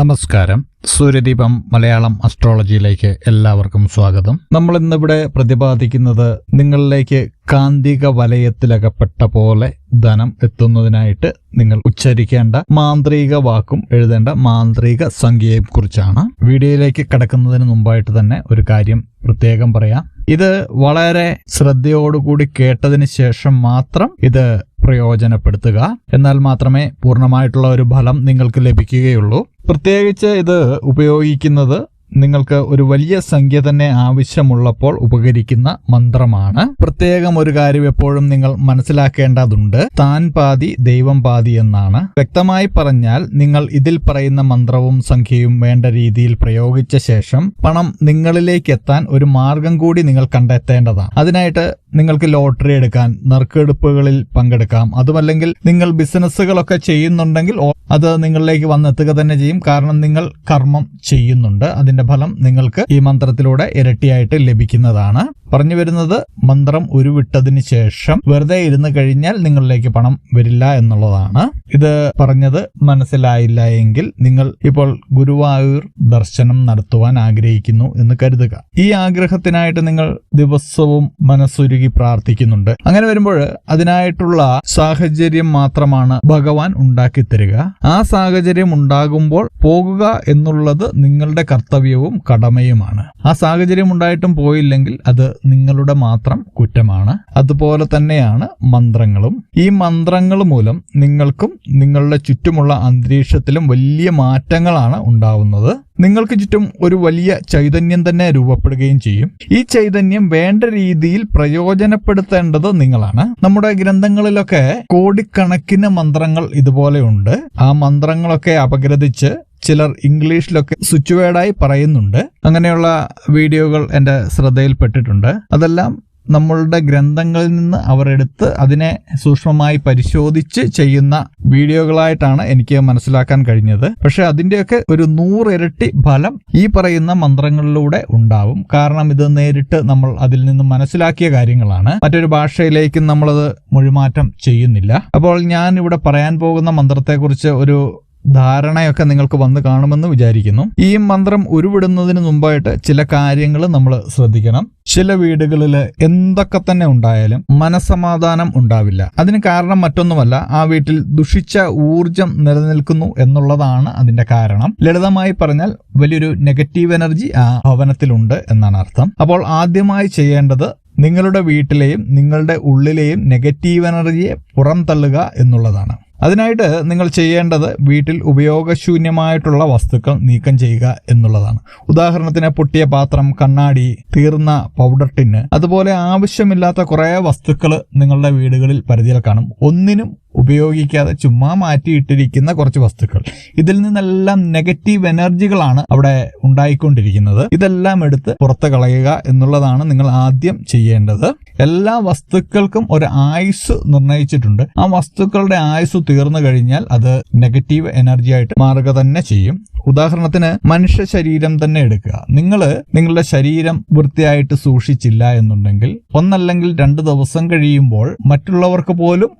നമസ്കാരം. സൂര്യദീപം മലയാളം അസ്ട്രോളജിയിലേക്ക് എല്ലാവർക്കും സ്വാഗതം. നമ്മൾ ഇന്നിവിടെ പ്രതിപാദിക്കുന്നത് നിങ്ങളിലേക്ക് കാന്തിക വലയത്തിലകപ്പെട്ട പോലെ ധനം എത്തുന്നതിനായിട്ട് നിങ്ങൾ ഉച്ചരിക്കേണ്ട മാന്ത്രിക വാക്കും എഴുതേണ്ട മാന്ത്രിക സംഖ്യയെ കുറിച്ചാണ്. വീഡിയോയിലേക്ക് കടക്കുന്നതിന് മുമ്പായിട്ട് തന്നെ ഒരു കാര്യം പ്രത്യേകം പറയാം. ഇത് വളരെ ശ്രദ്ധയോടുകൂടി കേട്ടതിന് ശേഷം മാത്രം ഇത് പ്രയോജനപ്പെടുത്തുക. എന്നാൽ മാത്രമേ പൂർണമായിട്ടുള്ള ഒരു ഫലം നിങ്ങൾക്ക് ലഭിക്കുകയുള്ളൂ. പ്രത്യേകിച്ച് ഇത് ഉപയോഗിക്കുന്നത് നിങ്ങൾക്ക് ഒരു വലിയ സംഖ്യ തന്നെ ആവശ്യമുള്ളപ്പോൾ ഉപകരിക്കുന്ന മന്ത്രമാണ്. പ്രത്യേകം ഒരു കാര്യം എപ്പോഴും നിങ്ങൾ മനസ്സിലാക്കേണ്ടതുണ്ട്. താൻ പാതി ദൈവം പാതി എന്നാണ്. വ്യക്തമായി പറഞ്ഞാൽ നിങ്ങൾ ഇതിൽ പറയുന്ന മന്ത്രവും സംഖ്യയും വേണ്ട രീതിയിൽ പ്രയോഗിച്ച ശേഷം പണം നിങ്ങളിലേക്ക് എത്താൻ ഒരു മാർഗം കൂടി നിങ്ങൾ കണ്ടെത്തേണ്ടതാണ്. അതിനായിട്ട് നിങ്ങൾക്ക് ലോട്ടറി എടുക്കാൻ നറുക്കെടുപ്പുകളിൽ പങ്കെടുക്കാം. അതുമല്ലെങ്കിൽ നിങ്ങൾ ബിസിനസ്സുകളൊക്കെ ചെയ്യുന്നുണ്ടെങ്കിൽ അത് നിങ്ങളിലേക്ക് വന്നെത്തുക തന്നെ ചെയ്യും. കാരണം നിങ്ങൾ കർമ്മം ചെയ്യുന്നുണ്ട്. അതിന്റെ ഫലം നിങ്ങൾക്ക് ഈ മന്ത്രത്തിലൂടെ ഇരട്ടിയായിട്ട് ലഭിക്കുന്നതാണ്. പറഞ്ഞു വരുന്നത് മന്ത്രം ഉരുവിട്ടതിന് ശേഷം വെറുതെ ഇരുന്ന് കഴിഞ്ഞാൽ നിങ്ങളിലേക്ക് പണം വരില്ല എന്നുള്ളതാണ്. ഇത് പറഞ്ഞത് മനസ്സിലായില്ല എങ്കിൽ നിങ്ങൾ ഇപ്പോൾ ഗുരുവായൂർ ദർശനം നടത്തുവാൻ ആഗ്രഹിക്കുന്നു എന്ന് കരുതുക. ഈ ആഗ്രഹത്തിനായിട്ട് നിങ്ങൾ ദിവസവും മനസ്സുരുകി പ്രാർത്ഥിക്കുന്നുണ്ട്. അങ്ങനെ വരുമ്പോൾ അതിനായിട്ടുള്ള സാഹചര്യം മാത്രമാണ് ഭഗവാൻ ഉണ്ടാക്കി തരിക. ആ സാഹചര്യം ഉണ്ടാകുമ്പോൾ പോകുക എന്നുള്ളത് നിങ്ങളുടെ കർത്തവ്യവും കടമയുമാണ്. ആ സാഹചര്യം ഉണ്ടായിട്ടും പോയില്ലെങ്കിൽ അത് നിങ്ങളുടെ മാത്രം കുറ്റമാണ്. അതുപോലെ തന്നെയാണ് മന്ത്രങ്ങളും. ഈ മന്ത്രങ്ങൾ മൂലം നിങ്ങൾക്കും നിങ്ങളുടെ ചുറ്റുമുള്ള അന്തരീക്ഷത്തിലും വലിയ മാറ്റങ്ങളാണ് ഉണ്ടാവുന്നത്. നിങ്ങൾക്ക് ചുറ്റും ഒരു വലിയ ചൈതന്യം തന്നെ രൂപപ്പെടുകയും ചെയ്യും. ഈ ചൈതന്യം വേണ്ട രീതിയിൽ പ്രയോജനപ്പെടുത്തേണ്ടത് നിങ്ങളാണ്. നമ്മുടെ ഗ്രന്ഥങ്ങളിലൊക്കെ കോടിക്കണക്കിന് മന്ത്രങ്ങൾ ഇതുപോലെയുണ്ട് ആ മന്ത്രങ്ങളൊക്കെ അപഗ്രഥിച്ച് ചിലർ ഇംഗ്ലീഷിലൊക്കെ സ്വിച്ച് വേർഡായി പറയുന്നുണ്ട്. അങ്ങനെയുള്ള വീഡിയോകൾ എന്റെ ശ്രദ്ധയിൽപ്പെട്ടിട്ടുണ്ട്. അതെല്ലാം നമ്മളുടെ ഗ്രന്ഥങ്ങളിൽ നിന്ന് അവർ എടുത്ത് അതിനെ സൂക്ഷ്മമായി പരിശോധിച്ച് ചെയ്യുന്ന വീഡിയോകളായിട്ടാണ് എനിക്ക് മനസ്സിലാക്കാൻ കഴിഞ്ഞത്. പക്ഷെ അതിന്റെയൊക്കെ ഒരു നൂറിരട്ടി ഫലം ഈ പറയുന്ന മന്ത്രങ്ങളിലൂടെ ഉണ്ടാവും. കാരണം ഇത് നേരിട്ട് നമ്മൾ അതിൽ നിന്ന് മനസ്സിലാക്കിയ കാര്യങ്ങളാണ്. മറ്റൊരു ഭാഷയിലേക്ക് നമ്മളത് മൊഴിമാറ്റം ചെയ്യുന്നില്ല. അപ്പോൾ ഞാൻ ഇവിടെ പറയാൻ പോകുന്ന മന്ത്രത്തെക്കുറിച്ച് ഒരു ധാരണയൊക്കെ നിങ്ങൾക്ക് വന്ന് കാണുമെന്ന് വിചാരിക്കുന്നു. ഈ മന്ത്രം ഉരുവിടുന്നതിന് മുമ്പായിട്ട് ചില കാര്യങ്ങൾ നമ്മൾ ശ്രദ്ധിക്കണം. ചില വീടുകളിൽ എന്തൊക്കെ തന്നെ ഉണ്ടായാലും മനസമാധാനം ഉണ്ടാവില്ല. അതിന് കാരണം മറ്റൊന്നുമല്ല ആ വീട്ടിൽ ദുഷിച്ച ഊർജം നിലനിൽക്കുന്നു എന്നുള്ളതാണ് അതിന്റെ കാരണം. ലളിതമായി പറഞ്ഞാൽ വലിയൊരു നെഗറ്റീവ് എനർജി ആ ഭവനത്തിലുണ്ട് എന്നാണ് അർത്ഥം. അപ്പോൾ ആദ്യമായി ചെയ്യേണ്ടത് നിങ്ങളുടെ വീട്ടിലെയും നിങ്ങളുടെ ഉള്ളിലെയും നെഗറ്റീവ് എനർജിയെ പുറംതള്ളുക എന്നുള്ളതാണ്. അതിനായിട്ട് നിങ്ങൾ ചെയ്യേണ്ടത് വീട്ടിൽ ഉപയോഗശൂന്യമായിട്ടുള്ള വസ്തുക്കൾ നീക്കം ചെയ്യുക എന്നുള്ളതാണ്. ഉദാഹരണത്തിന് പൊട്ടിയ പാത്രം കണ്ണാടി തീർന്ന പൗഡർ ടിന്ന് അതുപോലെ ആവശ്യമില്ലാത്ത കുറേ വസ്തുക്കൾ നിങ്ങളുടെ വീടുകളിൽ പരിധിയിൽ കാണും. ഒന്നിനും ഉപയോഗിക്കാതെ ചുമ്മാ മാറ്റിയിട്ടിരിക്കുന്ന കുറച്ച് വസ്തുക്കൾ. ഇതിൽ നിന്നെല്ലാം നെഗറ്റീവ് എനർജികളാണ് അവിടെ ഉണ്ടായിക്കൊണ്ടിരിക്കുന്നത്. ഇതെല്ലാം എടുത്ത് പുറത്ത് കളയുക എന്നുള്ളതാണ് നിങ്ങൾ ആദ്യം ചെയ്യേണ്ടത്. എല്ലാ വസ്തുക്കൾക്കും ഒരു ആയുസ് നിർണയിച്ചിട്ടുണ്ട് ആ വസ്തുക്കളുടെ ആയുസ് തീർന്നു കഴിഞ്ഞാൽ അത് നെഗറ്റീവ് എനർജി ആയിട്ട് മാറുക തന്നെ ചെയ്യും. ഉദാഹരണത്തിന് മനുഷ്യ ശരീരം തന്നെ എടുക്കുക. നിങ്ങൾ നിങ്ങളുടെ ശരീരം വൃത്തിയായിട്ട് സൂക്ഷിച്ചില്ല എന്നുണ്ടെങ്കിൽ ഒന്നല്ലെങ്കിൽ രണ്ട് ദിവസം കഴിയുമ്പോൾ മറ്റുള്ളവർക്ക് പോലും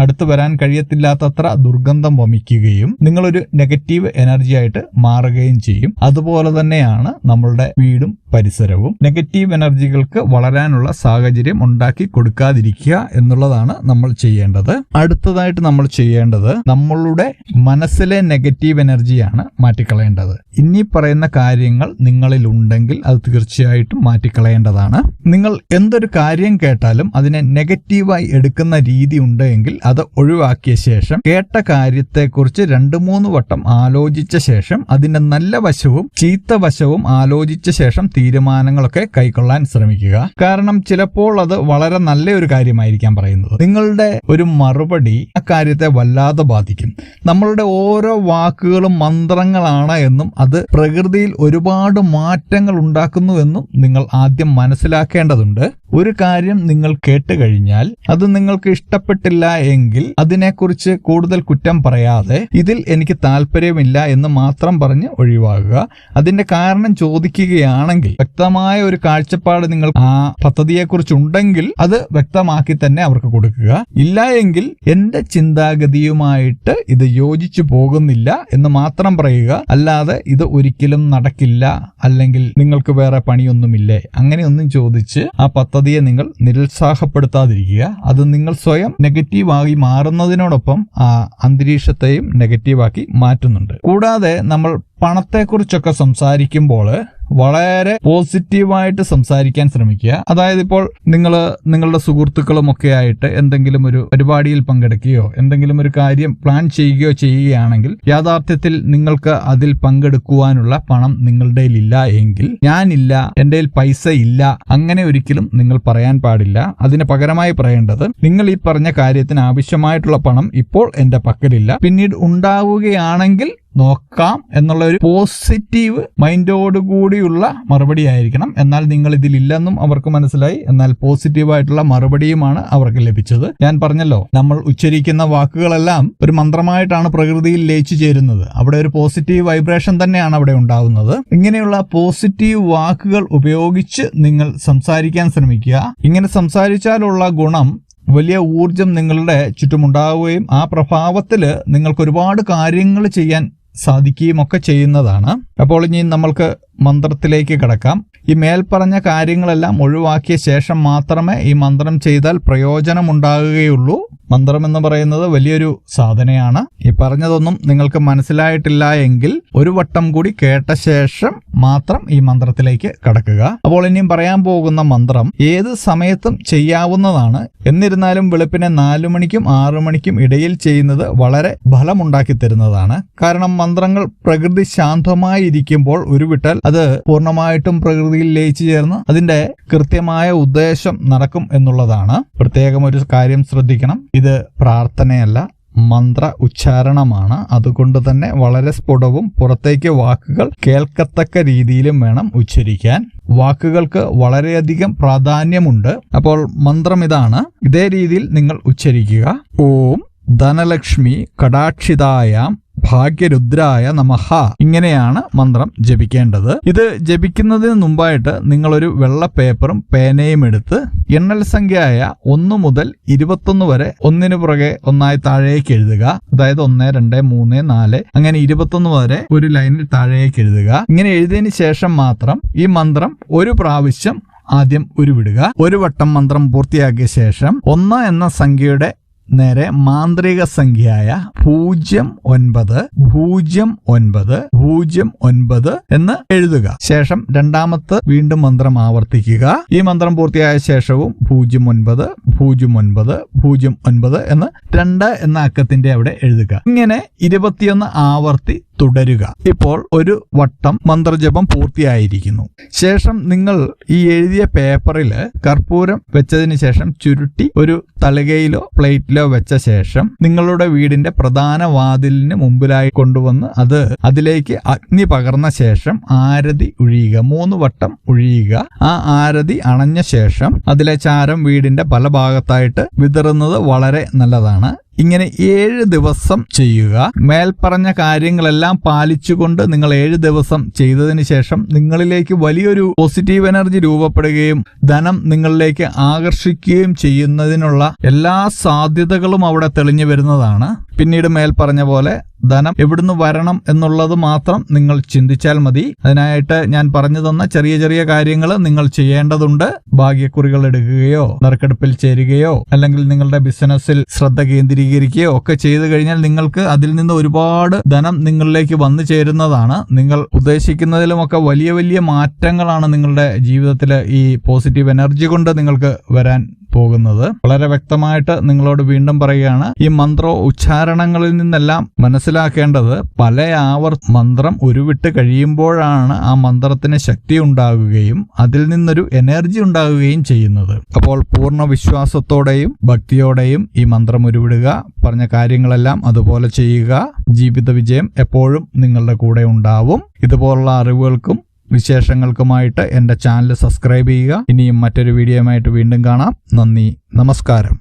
അടുത്തു വരാൻ കഴിയത്തില്ലാത്തത്ര ദുർഗന്ധം വമിക്കുകയും നിങ്ങളൊരു നെഗറ്റീവ് എനർജി ആയിട്ട് മാറുകയും ചെയ്യും. അതുപോലെ തന്നെയാണ് നമ്മളുടെ വീടും പരിസരവും നെഗറ്റീവ് എനർജികൾക്ക് വളരാനുള്ള സാഹചര്യം ഉണ്ടാക്കി കൊടുക്കാതിരിക്കുക എന്നുള്ളതാണ് നമ്മൾ ചെയ്യേണ്ടത്. അടുത്തതായിട്ട് നമ്മൾ ചെയ്യേണ്ടത് നമ്മളുടെ മനസ്സിലെ നെഗറ്റീവ് എനർജിയാണ് മാറ്റിക്കളയേണ്ടത്. ഇനി പറയുന്ന കാര്യങ്ങൾ നിങ്ങളിൽ ഉണ്ടെങ്കിൽ അത് തീർച്ചയായിട്ടും മാറ്റിക്കളയേണ്ടതാണ്. നിങ്ങൾ എന്തൊരു കാര്യം കേട്ടാലും അതിനെ നെഗറ്റീവായി എടുക്കുന്ന രീതി ഉണ്ടെങ്കിൽ അത് ഒഴിവാക്കിയ ശേഷം കേട്ട കാര്യത്തെക്കുറിച്ച് രണ്ട് മൂന്ന് വട്ടം ആലോചിച്ച ശേഷം അതിന്റെ നല്ല വശവും ചീത്ത വശവും ആലോചിച്ച ശേഷം തീരുമാനങ്ങളൊക്കെ കൈക്കൊള്ളാൻ ശ്രമിക്കുക. കാരണം ചിലപ്പോൾ അത് വളരെ നല്ല ഒരു കാര്യമായിരിക്കാം പറയുന്നത്. നിങ്ങളുടെ ഒരു മറുപടി ആ കാര്യത്തെ വല്ലാതെ ബാധിക്കും. നമ്മളുടെ ഓരോ വാക്കുകളും മന്ത്രങ്ങളാണ് എന്നും അത് പ്രകൃതിയിൽ ഒരുപാട് മാറ്റങ്ങൾ ഉണ്ടാക്കുന്നു എന്നും നിങ്ങൾ ആദ്യം മനസ്സിലാക്കേണ്ടതുണ്ട്. ഒരു കാര്യം നിങ്ങൾ കേട്ട് കഴിഞ്ഞാൽ അത് നിങ്ങൾക്ക് ഇഷ്ടപ്പെട്ടില്ല എങ്കിൽ അതിനെക്കുറിച്ച് കൂടുതൽ കുറ്റം പറയാതെ ഇതിൽ എനിക്ക് താല്പര്യമില്ല എന്ന് മാത്രം പറഞ്ഞ് ഒഴിവാകുക അതിന്റെ കാരണം ചോദിക്കുകയാണെങ്കിൽ വ്യക്തമായ ഒരു കാഴ്ചപ്പാട് നിങ്ങൾ ആ പദ്ധതിയെക്കുറിച്ചുണ്ടെങ്കിൽ അത് വ്യക്തമാക്കി തന്നെ അവർക്ക് കൊടുക്കുക. ഇല്ല എങ്കിൽ എന്റെ ചിന്താഗതിയുമായിട്ട് ഇത് യോജിച്ചു പോകുന്നില്ല എന്ന് മാത്രം പറയുക. അല്ലാതെ ഇത് ഒരിക്കലും നടക്കില്ല. അല്ലെങ്കിൽ നിങ്ങൾക്ക് വേറെ പണിയൊന്നുമില്ലേ? അങ്ങനെയൊന്നും ചോദിച്ച് ആ പദ്ധതിയെ നിങ്ങൾ നിരുത്സാഹപ്പെടുത്താതിരിക്കുക. അത് നിങ്ങൾ സ്വയം നെഗറ്റീവായി മാറുന്നതിനോടൊപ്പം ആ അന്തരീക്ഷത്തെയും നെഗറ്റീവാക്കി മാറ്റുന്നുണ്ട്. കൂടാതെ നമ്മൾ പണത്തെക്കുറിച്ചൊക്കെ സംസാരിക്കുമ്പോൾ വളരെ പോസിറ്റീവായിട്ട് സംസാരിക്കാൻ ശ്രമിക്കുക. അതായത് ഇപ്പോൾ നിങ്ങൾ നിങ്ങളുടെ സുഹൃത്തുക്കളും ഒക്കെ ആയിട്ട് എന്തെങ്കിലും ഒരു പരിപാടിയിൽ പങ്കെടുക്കുകയോ എന്തെങ്കിലും ഒരു കാര്യം പ്ലാൻ ചെയ്യുകയോ ചെയ്യുകയാണെങ്കിൽ യാഥാർത്ഥ്യത്തിൽ നിങ്ങൾക്ക് അതിൽ പങ്കെടുക്കുവാനുള്ള പണം നിങ്ങളുടെ ഇല്ല എങ്കിൽ ഞാനില്ല എന്റെ പൈസ ഇല്ല അങ്ങനെ ഒരിക്കലും നിങ്ങൾ പറയാൻ പാടില്ല. അതിന് പകരമായി പറയേണ്ടത് നിങ്ങൾ ഈ പറഞ്ഞ കാര്യത്തിന് ആവശ്യമായിട്ടുള്ള പണം ഇപ്പോൾ എന്റെ പക്കലില്ല. പിന്നീട് ഉണ്ടാവുകയാണെങ്കിൽ നോക്കാം എന്നുള്ള ഒരു പോസിറ്റീവ് മൈൻഡോട് കൂടിയുള്ള മറുപടി ആയിരിക്കണം എന്നാൽ നിങ്ങൾ ഇതിലില്ലെന്നും അവർക്ക് മനസ്സിലായി. എന്നാൽ പോസിറ്റീവായിട്ടുള്ള മറുപടിയുമാണ് അവർക്ക് ലഭിച്ചത്. ഞാൻ പറഞ്ഞല്ലോ നമ്മൾ ഉച്ചരിക്കുന്ന വാക്കുകളെല്ലാം ഒരു മന്ത്രമായിട്ടാണ് പ്രകൃതിയിൽ ലയിച്ചു ചേരുന്നത്. അവിടെ ഒരു പോസിറ്റീവ് വൈബ്രേഷൻ തന്നെയാണ് അവിടെ ഉണ്ടാകുന്നത് ഇങ്ങനെയുള്ള പോസിറ്റീവ് വാക്കുകൾ ഉപയോഗിച്ച് നിങ്ങൾ സംസാരിക്കാൻ ശ്രമിക്കുക. ഇങ്ങനെ സംസാരിച്ചാലുള്ള ഗുണം വലിയ ഊർജം നിങ്ങളുടെ ചുറ്റുമുണ്ടാവുകയും ആ പ്രഭാവത്തിൽ നിങ്ങൾക്ക് ഒരുപാട് കാര്യങ്ങൾ ചെയ്യാൻ സാധിക്കുകയും ഒക്കെ ചെയ്യുന്നതാണ്. അപ്പോൾ ഇനി നമ്മൾക്ക് മന്ത്രത്തിലേക്ക് കടക്കാം. ഈ മേൽപ്പറഞ്ഞ കാര്യങ്ങളെല്ലാം ഒഴിവാക്കിയ ശേഷം മാത്രമേ ഈ മന്ത്രം ചെയ്താൽ പ്രയോജനമുണ്ടാകുകയുള്ളൂ. മന്ത്രം എന്ന് പറയുന്നത് വലിയൊരു സാധനയാണ്. ഈ പറഞ്ഞതൊന്നും നിങ്ങൾക്ക് മനസ്സിലായിട്ടില്ല എങ്കിൽ ഒരു വട്ടം കൂടി കേട്ട ശേഷം മാത്രം ഈ മന്ത്രത്തിലേക്ക് കടക്കുക. അപ്പോൾ ഇനിയും പറയാൻ പോകുന്ന മന്ത്രം ഏത് സമയത്തും ചെയ്യാവുന്നതാണ്. എന്നിരുന്നാലും വെളുപ്പിനെ നാലു മണിക്കും ആറു മണിക്കും ഇടയിൽ ചെയ്യുന്നത് വളരെ ഫലമുണ്ടാക്കി തരുന്നതാണ്. കാരണം മന്ത്രങ്ങൾ പ്രകൃതി ശാന്തമായി ഇരിക്കുമ്പോൾ ഉരുവിട്ടാൽ അത് പൂർണമായിട്ടും പ്രകൃതിയിൽ ലയിച്ചു ചേർന്ന് അതിന്റെ കൃത്യമായ ഉദ്ദേശം നടക്കും എന്നുള്ളതാണ്. പ്രത്യേകം ഒരു കാര്യം ശ്രദ്ധിക്കണം. ഇത് പ്രാർത്ഥനയല്ല മന്ത്ര ഉച്ചാരണമാണ്. അതുകൊണ്ട് തന്നെ വളരെ സ്ഫുടവും പുറത്തേക്ക് വാക്കുകൾ കേൾക്കത്തക്ക രീതിയിലും വേണം ഉച്ചരിക്കാൻ. വാക്കുകൾക്ക് വളരെയധികം പ്രാധാന്യമുണ്ട്. അപ്പോൾ മന്ത്രം ഇതാണ്. ഇതേ രീതിയിൽ നിങ്ങൾ ഉച്ചരിക്കുക. ഓം ധനലക്ഷ്മി കടാക്ഷിതായാം ഭാഗ്യരുദ്രായ നമഹ ഇങ്ങനെയാണ് മന്ത്രം ജപിക്കേണ്ടത്. ഇത് ജപിക്കുന്നതിന് മുമ്പായിട്ട് നിങ്ങളൊരു വെള്ള പേപ്പറും പേനയും എടുത്ത് എണ്ണൽ സംഖ്യയായ ഒന്ന് മുതൽ ഇരുപത്തൊന്ന് വരെ ഒന്നിനു പുറകെ ഒന്നായി താഴേക്ക് എഴുതുക. അതായത് ഒന്ന് രണ്ട് മൂന്ന് നാല് അങ്ങനെ ഇരുപത്തൊന്ന് വരെ ഒരു ലൈനിൽ താഴേക്ക് എഴുതുക. ഇങ്ങനെ എഴുതിയതിന് ശേഷം മാത്രം ഈ മന്ത്രം ഒരു പ്രാവശ്യം ആദ്യം ഉരുവിടുക. ഒരു വട്ടം മന്ത്രം പൂർത്തിയാക്കിയ ശേഷം ഒന്ന് എന്ന സംഖ്യയുടെ നേരെ മാന്ത്രിക സംഖ്യയായ പൂജ്യം ഒൻപത് പൂജ്യം ഒൻപത് പൂജ്യം ഒൻപത് എന്ന് എഴുതുക. ശേഷം രണ്ടാമത്തെ വീണ്ടും മന്ത്രം ആവർത്തിക്കുക. ഈ മന്ത്രം പൂർത്തിയായ ശേഷവും പൂജ്യം ഒൻപത് പൂജ്യം ഒൻപത് പൂജ്യം ഒൻപത് എന്ന് രണ്ട് എന്ന അക്കത്തിന്റെ അവിടെ എഴുതുക. ഇങ്ങനെ ഇരുപത്തിയൊന്ന് ആവർത്തി തുടരുക. ഇപ്പോൾ ഒരു വട്ടം മന്ത്രജപം പൂർത്തിയായിരിക്കുന്നു. ശേഷം നിങ്ങൾ ഈ എഴുതിയ പേപ്പറിൽ കർപ്പൂരം വെച്ചതിന് ശേഷം ചുരുട്ടി ഒരു തളികയിലോ പ്ലേറ്റിലോ വെച്ച ശേഷം നിങ്ങളുടെ വീടിന്റെ പ്രധാന വാതിലിന് മുമ്പിലായി കൊണ്ടുവന്ന് അത് അതിലേക്ക് അഗ്നി പകർന്ന ശേഷം ആരതി ഒഴിയുക മൂന്ന് വട്ടം ഒഴിയുക ആ ആരതി അണഞ്ഞ ശേഷം അതിലെ ചാരം വീടിന്റെ പല ഭാഗത്തായിട്ട് വിതറുന്നത് വളരെ നല്ലതാണ്. ഇങ്ങനെ ഏഴ് ദിവസം ചെയ്യുക. മേൽപ്പറഞ്ഞ കാര്യങ്ങളെല്ലാം പാലിച്ചുകൊണ്ട് നിങ്ങൾ ഏഴ് ദിവസം ചെയ്തതിന് ശേഷം നിങ്ങളിലേക്ക് വലിയൊരു പോസിറ്റീവ് എനർജി രൂപപ്പെടുകയും ധനം നിങ്ങളിലേക്ക് ആകർഷിക്കുകയും ചെയ്യുന്നതിനുള്ള എല്ലാ സാധ്യതകളും അവിടെ തെളിഞ്ഞു വരുന്നതാണ്. പിന്നീട് മേൽപ്പറഞ്ഞ പോലെ ധനം എവിടുന്ന് വരണം എന്നുള്ളത് മാത്രം നിങ്ങൾ ചിന്തിച്ചാൽ മതി. അതിനായിട്ട് ഞാൻ പറഞ്ഞു തന്ന ചെറിയ ചെറിയ കാര്യങ്ങൾ നിങ്ങൾ ചെയ്യേണ്ടതുണ്ട്. ഭാഗ്യക്കുറികൾ എടുക്കുകയോ നറുക്കെടുപ്പിൽ ചേരുകയോ അല്ലെങ്കിൽ നിങ്ങളുടെ ബിസിനസ്സിൽ ശ്രദ്ധ കേന്ദ്രീകരിക്കുകയോ ഒക്കെ ചെയ്തു കഴിഞ്ഞാൽ നിങ്ങൾക്ക് അതിൽ നിന്ന് ഒരുപാട് ധനം നിങ്ങളിലേക്ക് വന്നു ചേരുന്നതാണ്. നിങ്ങൾ ഉദ്ദേശിക്കുന്നതിലുമൊക്കെ വലിയ വലിയ മാറ്റങ്ങളാണ് നിങ്ങളുടെ ജീവിതത്തിൽ ഈ പോസിറ്റീവ് എനർജി കൊണ്ട് നിങ്ങൾക്ക് വരാൻ പോകുന്നത്. വളരെ വ്യക്തമായിട്ട് നിങ്ങളോട് വീണ്ടും പറയുകയാണ് ഈ മന്ത്ര ഉച്ചാരണങ്ങളിൽ നിന്നെല്ലാം മനസ്സിലാക്കേണ്ടത് പല ആവർ മന്ത്രം ഉരുവിട്ട് കഴിയുമ്പോഴാണ് ആ മന്ത്രത്തിന് ശക്തി ഉണ്ടാകുകയും അതിൽ നിന്നൊരു എനർജി ഉണ്ടാകുകയും ചെയ്യുന്നത്. അപ്പോൾ പൂർണ വിശ്വാസത്തോടെയും ഭക്തിയോടെയും ഈ മന്ത്രം ഉരുവിടുക പറഞ്ഞ കാര്യങ്ങളെല്ലാം അതുപോലെ ചെയ്യുക. ജീവിത വിജയം എപ്പോഴും നിങ്ങളുടെ കൂടെ ഉണ്ടാവും. ഇതുപോലുള്ള അറിവുകൾക്കും വിശേഷങ്ങൾക്കുമായിട്ട് എന്റെ ചാനൽ സബ്സ്ക്രൈബ് ചെയ്യുക. ഇനിയും മറ്റൊരു വീഡിയോയുമായിട്ട് വീണ്ടും കാണാം. നന്ദി. നമസ്കാരം.